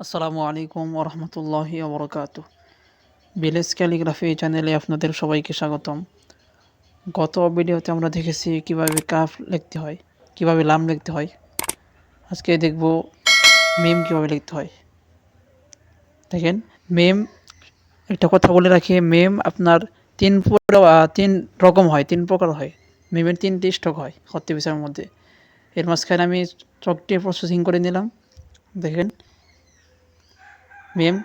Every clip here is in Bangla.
আসসালামু আলাইকুম ওরহমতুল্লাহি ওবরকাত ভিলেজ ক্যালিগ্রাফি চ্যানেলে আপনাদের সবাইকে স্বাগতম। গত ভিডিওতে আমরা দেখেছি কীভাবে কাফ লিখতে হয়, কীভাবে লাম লিখতে হয়। আজকে দেখব মেম কীভাবে লিখতে হয়। দেখেন, মেম, একটা কথা বলে রাখি, মেম আপনার তিন তিন রকম হয়, তিন প্রকার হয়। মেমের তিনটি স্টক হয় সত্যি বিষয়ের মধ্যে। এর মাঝখানে আমি চকটি প্রসেসিং করে নিলাম। দেখেন মেম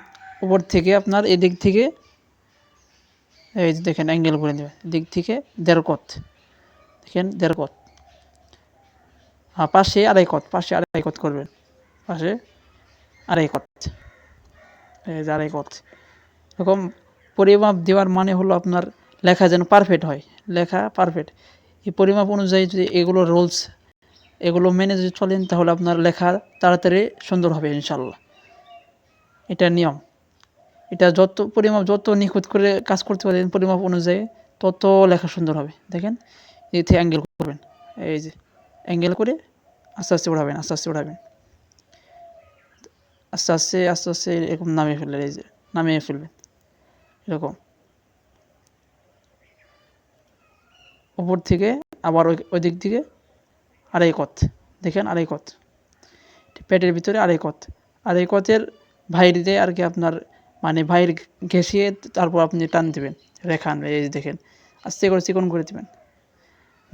উপর থেকে আপনার এদিক থেকে, এই যে দেখেন অ্যাঙ্গেল করে দেবে দিক থেকে দেড় কত? দেখেন দেড় কত? আর পাশে আড়াই কত? পাশে আড়াই কত করবেন? পাশে আড়াই কত? এই যে আড়াই কত? এরকম পরিমাপ দেওয়ার মানে হলো আপনার লেখা যেন পারফেক্ট হয়। লেখা পারফেক্ট এই পরিমাপ অনুযায়ী যদি এগুলো রুলস এগুলো মেনে যদি চলেন, তাহলে আপনার লেখা তাড়াতাড়ি সুন্দর হবে ইনশাল্লাহ এটা নিয়ম। এটা যত পরিমাপ, যত নিখুঁত করে কাজ করতে পারেন পরিমাপ অনুযায়ী, তত লেখা সুন্দর হবে। দেখেন এতে অ্যাঙ্গেল করবেন। এই যে অ্যাঙ্গেল করে আস্তে আস্তে উঠাবেন, আস্তে আস্তে উঠাবেন। আস্তে আস্তে আস্তে আস্তে এরকম নামিয়ে ফেললেন, এই যে নামিয়ে ফেলবেন এরকম। উপর থেকে আবার ওই ওই দিক থেকে আড়াই কত। দেখেন, আড়াই কত। পেটের ভিতরে আড়াই কত। আড়াই কতের বাইরে আর কি আপনার মানে বাইর ঘেঁষিয়ে তারপর আপনি টান দেবেন, রেখা আনবে, এই যে দেখেন, আস্তে করে চিকন করে দেবেন।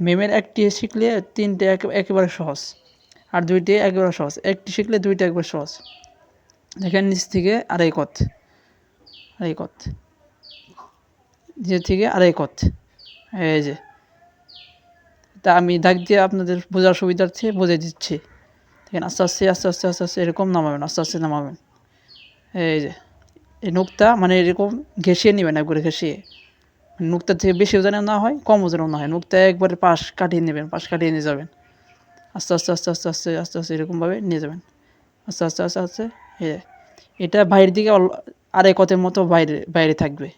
মেমের একটি শিখলে তিনটে একে- একেবারে সহজ, আর দুইটি একেবারে সহজ, একটি শিখলে দুইটা একবারে সহজ। দেখেন নিচ থেকে আড়াই কত আড়াই কত, নিচের থেকে আড়াই কত, এই যে। তা আমি দাগ দিয়ে আপনাদের বোঝার সুবিধার্থে বুঝে দিচ্ছি। দেখেন আস্তে আস্তে আস্তে আস্তে আস্তে আস্তে, এরকম নামাবেন, আস্তে আস্তে নামাবেন। এই যে এই নুকটা মানে এরকম ঘেঁষিয়ে নেবেন একবারে ঘেঁষিয়ে। নুকটা থেকে বেশি ওজনে না হয়, কম ওজনেও না হয়। নুকটা একবারে পাশ কাটিয়ে নেবেন, পাশ কাটিয়ে নিয়ে যাবেন। আস্তে আস্তে আস্তে আস্তে আস্তে আস্তে আস্তে এরকমভাবে নিয়ে যাবেন। আস্তে আস্তে আস্তে আস্তে এই যে। এটা বাইরের দিকে আড়াই কতের মতো বাইরে বাইরে থাকবে।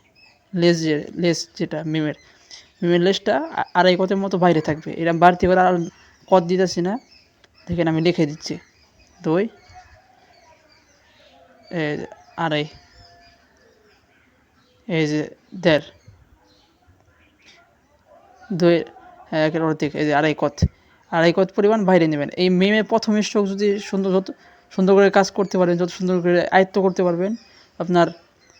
লেস যে লেস যেটা, মিমের। মিমের লেসটা আড়াই কতের মতো বাইরে থাকবে। এরকম বাড়তি করে আর কত দিতেছি না, দেখেন আমি লিখে দিচ্ছি। দুই। আড়াই এই যে দেড় দুই একের অর্ধেক এই যে আড়াই কত আড়াই কত পরিমাণ বাইরে নেবেন। এই মেমে প্রথম স্ট্রোক যদি সুন্দর যত, সুন্দর করে কাজ করতে পারেন যত সুন্দর করে আয়ত্ত করতে পারবেন, আপনার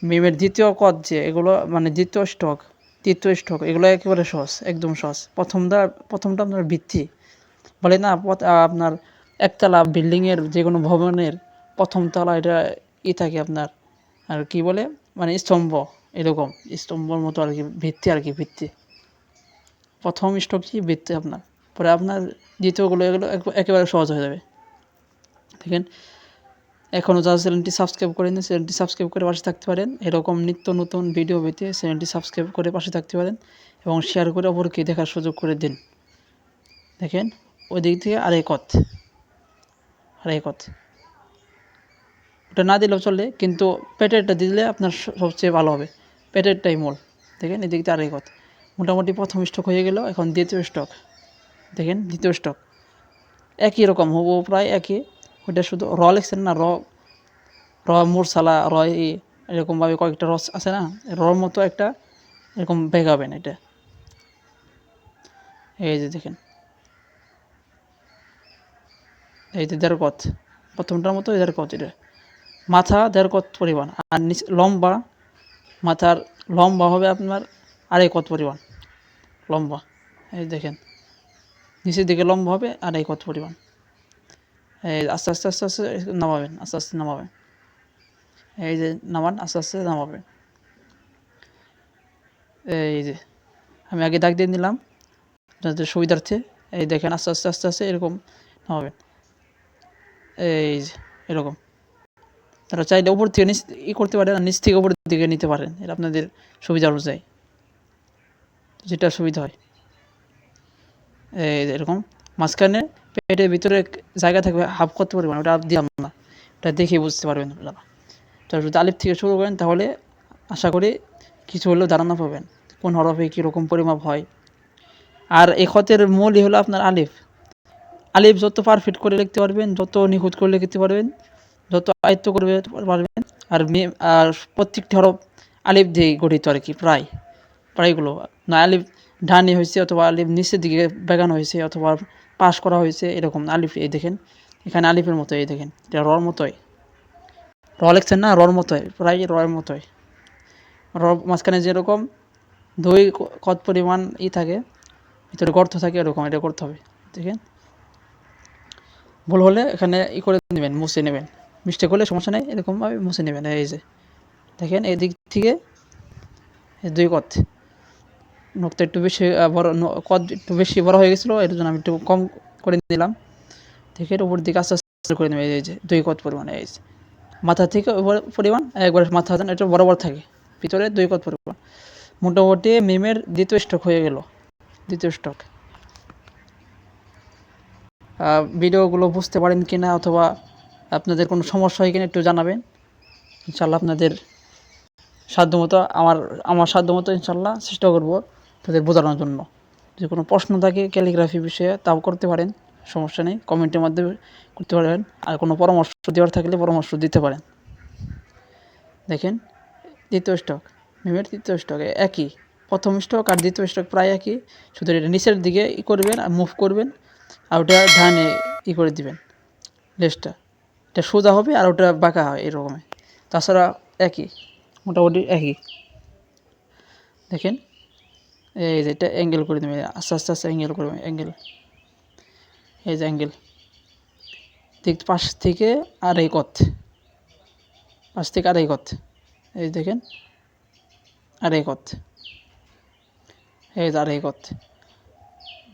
মেমের দ্বিতীয় কত যে, এগুলো মানে দ্বিতীয় স্টক তৃতীয় স্টক এগুলো একেবারে সহজ, একদম সহজ। প্রথমটা প্রথমটা আপনার ভিত্তি। বলে না, আপনার একতলা বিল্ডিংয়ের যে কোনো ভবনের প্রথম তলা এটা ই থাকে আপনার, আর কি বলে মানে স্তম্ভ, এরকম, স্তম্ভর মতো আর কি, ভিত্তি আর কি, ভিত্তি। প্রথম স্টক কি, ভিত্তি আপনার। পরে আপনার দ্বিতীয়গুলো এগুলো একেবারে সহজ হয়ে যাবে। দেখেন এখনও যারা চ্যানেলটি সাবস্ক্রাইব করেন চ্যানেলটি সাবস্ক্রাইব করে পাশে থাকতে পারেন। এরকম নিত্য নতুন ভিডিও পেতে চ্যানেলটি সাবস্ক্রাইব করে পাশে থাকতে পারেন এবং শেয়ার করে অপরকে দেখার সুযোগ করে দিন। দেখেন, ওই দিক থেকে কত আড়াই কত ওটা না দিলেও চলে, কিন্তু পেটেরটা দিলে আপনার সবচেয়ে ভালো হবে। পেটেরটাই মূল। দেখেন, এদিক আড়াই কত মোটামুটি প্রথম স্টক হয়ে গেল, এখন দ্বিতীয় স্টক দেখেন, দ্বিতীয় স্টক একই রকম হব প্রায় একই। ওটা শুধু র লিখছেন না র র মুরসালা র এরকমভাবে কয়েকটা রস আছে না রর মতো একটা এরকম বেগাবেন এটা। এই যে দেখেন। এই যে দেড় কত। প্রথমটার মতো এদের কথ এটা। মাথা দেড় কত পরিমাণ? আর নিচ লম্বা মাথার, লম্বা হবে আপনার আড়াই কত পরিমাণ? লম্বা, এই দেখেন। নিচের দিকে লম্বা হবে আড়াই কত পরিমাণ? এই আস্তে আস্তে আস্তে আস্তে নামাবেন, আস্তে আস্তে নামাবেন। এই যে নামান, আস্তে আস্তে নামাবেন। এই যে, আমি আগে দাগ দিয়ে নিলাম, যাতে সুবিধার্থে, এই দেখেন আস্তে আস্তে আস্তে আস্তে এরকম নামাবেন। এই যে, এরকম। তারা চাইলে উপর থেকে নিচ ই করতে পারেন আর নিচ থেকে উপরের দিকে নিতে পারেন এটা আপনাদের সুবিধা অনুযায়ী। যেটা সুবিধা হয়। এরকম মাঝখানে পেটের ভিতরে জায়গা থাকবে, হাফ করতে পারবেন, ওটা দিলাম না। ওটা দেখে বুঝতে পারবেন আপনারা। তো যদি আলিফ থেকে শুরু করেন, তাহলে আশা করি কিছু হলেও ধারণা পাবেন, কোন হরফে কীরকম পরিমাপ হয়। আর এই খতের মূলই হলো আপনার আলিফ। আলিফ যত পারফেক্ট করে লিখতে পারবেন, যত নিখুঁত করে লিখতে পারবেন যত আয়ত্ত করবে পারবেন আর মে, আর প্রত্যেকটি হরফ আলিফ দিয়ে গঠিত আর কি, প্রায়। প্রায়গুলো। না, আলিফ ডানে হয়েছে অথবা আলিফ নিচের দিকে বেগানো হয়েছে অথবা পাশ করা হয়েছে, এরকম আলিফ এই দেখেন। এখানে আলিফের মতো এই দেখেন, এটা রর মতোই। র লিখছেন না? রর মতোই, প্রায় রয়ের মতোই। র মাঝখানে যেরকম দুই কত পরিমাণ ই থাকে, ভিতরে গর্ত থাকে এরকম এটা করতে হবে, দেখেন। ভুল হলে এখানে ই করে নেবেন মুছে নেবেন। মিস্টেক হলে সমস্যা নেই এরকমভাবে মুছে নেবেন এই যে। দেখেন এই দিক থেকে দুই কত। নোকটা একটু বেশি বড় কদ একটু বেশি বড় হয়ে গেছিল, এর জন্য আমি একটু কম করে নিলাম। দেখে উপর দিকে আস্তে আস্তে করে নেবে, এই যে, দুই কত পরিমাণে, এই যে। মাথা থেকে পরিমাণ, একবার মাথা বড় বড় থাকে, ভিতরে দুই কত পরিমাণ। মোটামুটি মিমের দ্বিতীয় স্টক হয়ে গেল, দ্বিতীয় স্টক ভিডিওগুলো বুঝতে পারেন কি না অথবা আপনাদের কোনো সমস্যা হয় কিনা একটু জানাবেন। ইনশাল্লাহ আপনাদের সাধ্যমতো আমার আমার সাধ্যমতো ইনশাল্লাহ চেষ্টা করব তাদের বোঝানোর জন্য। যদি কোনো প্রশ্ন থাকে ক্যালিগ্রাফি বিষয়ে, তাও করতে পারেন, সমস্যা নেই। কমেন্টের মাধ্যমে করতে পারেন। আর কোনো পরামর্শ দেওয়ার থাকলে পরামর্শ দিতে পারেন। দেখেন, দ্বিতীয় স্টক, মিমের তৃতীয় স্টক একই। প্রথম স্টক আর দ্বিতীয় স্টক প্রায় একই। শুধু এটা নিচের দিকে ই করবেন আর মুভ করবেন। আর ওটা ডানে ই করে দিবেন। লেসটা। এটা সোজা হবে আর ওটা বাঁকা হয় এরকমই। তাছাড়া একই, মোটামুটি একই। দেখেন, এই যে এটা অ্যাঙ্গেল করে দেবেন, আস্তে আস্তে আস্তে অ্যাঙ্গেল করবেন অ্যাঙ্গেল এই যে অ্যাঙ্গেল দিক পাশ থেকে আড়াই কথ পাশ থেকে আড়াই কথ এই দেখেন আড়াই কথ এই যে আড়াই কথ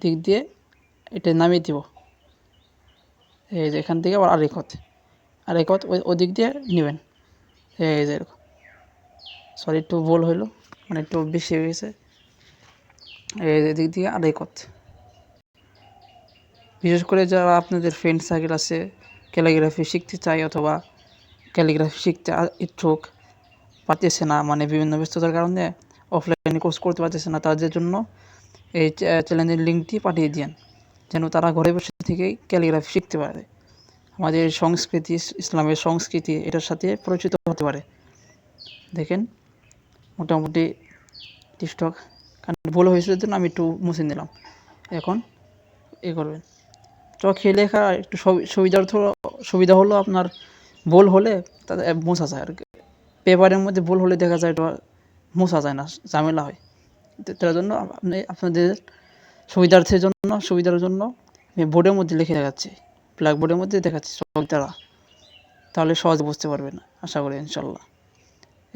দিক দিয়ে এটা নামিয়ে দিব। এই যে এখান থেকে আবার আড়াই কত আড়াই কত ওই ওদিক দিয়ে নেবেন। এই যে এরকম। সরি একটু ভুল হইল। মানে একটু বেশি হয়ে গেছে। এই যে দিক দিয়ে আর কত বিশেষ করে যারা আপনাদের ফ্রেন্ড সার্কেল আছে ক্যালিগ্রাফি শিখতে চায় অথবা ক্যালিগ্রাফি শিখতে ইচ্ছুক, পারতেছে না মানে বিভিন্ন ব্যস্ততার কারণে অফলাইনে কোর্স করতে পারতেছে না, তাদের জন্য এই চ্যা- চ্যানেলের লিঙ্কটি পাঠিয়ে দিন যেন তারা ঘরে বসে থেকেই ক্যালিগ্রাফি শিখতে পারে। আমাদের সংস্কৃতি ইসলামের সংস্কৃতি এটার সাথে পরিচিত হতে পারে। দেখেন, মোটামুটি টিকটক। কারণ ভুল হয়েছিল জন্য আমি একটু মুছে নিলাম। এখন এ করবেন। চোখে লেখা, একটু সুবি- সুবিধার্থ, সুবিধা হলো আপনার ভুল হলে তাদের মোছা যায় আর পেপারের মধ্যে ভুল হলে দেখা যায় এটা মোছা যায় না, ঝামেলা হয়। তার জন্য আপনি, আপনাদের সুবিধার্থের জন্য, সুবিধার জন্য আমি বোর্ডের মধ্যে লিখে দেখাচ্ছি। ব্ল্যাকবোর্ডের মধ্যে দেখাচ্ছি চোখ দ্বারা তাহলে সহজে বুঝতে পারবেন, আশা করি, ইনশাল্লাহ।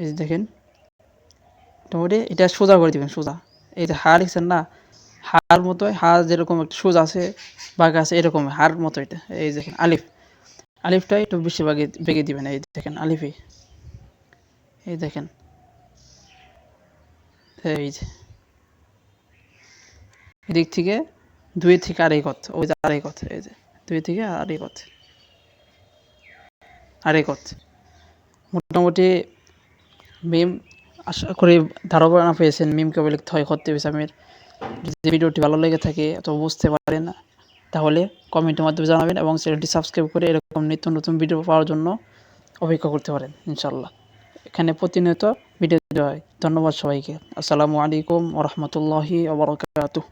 এই যে দেখেন, মোটামুটি এটা সোজা করে দিবেন, সোজা। এই যে হাড় লিখছেন না, হার মতো হার যেরকম একটা সোজা আছে বাঘ আছে এরকম হাড় মতো এটা। এই দেখেন, আলিফ। আলিফটা একটু বেশি বাগে, বেগে দিবেন, এই দেখেন আলিফই এই দেখেন। এই যে। এদিক থেকে দুই থেকে আড়াই কত, ওই যে আড়াই কত, এই যে। দুই থেকে আড়াই কত আড়াই কত মোটামুটি মিম আশা করি ধারণা পেয়েছেন মিম কবে লিখতে হয় করতে ইসলামের যদি ভিডিওটি ভালো লেগে থাকে অথবা বুঝতে পারেন, তাহলে কমেন্টের মাধ্যমে জানাবেন এবং চ্যানেলটি সাবস্ক্রাইব করে এরকম নিত্য নতুন ভিডিও পাওয়ার জন্য অপেক্ষা করতে পারেন ইনশাল্লাহ এখানে প্রতিনিয়ত ভিডিও দেওয়া হয়। ধন্যবাদ সবাইকে। আসসালামু আলাইকুম ওরহমতুল্লাহি আবরকাতুহ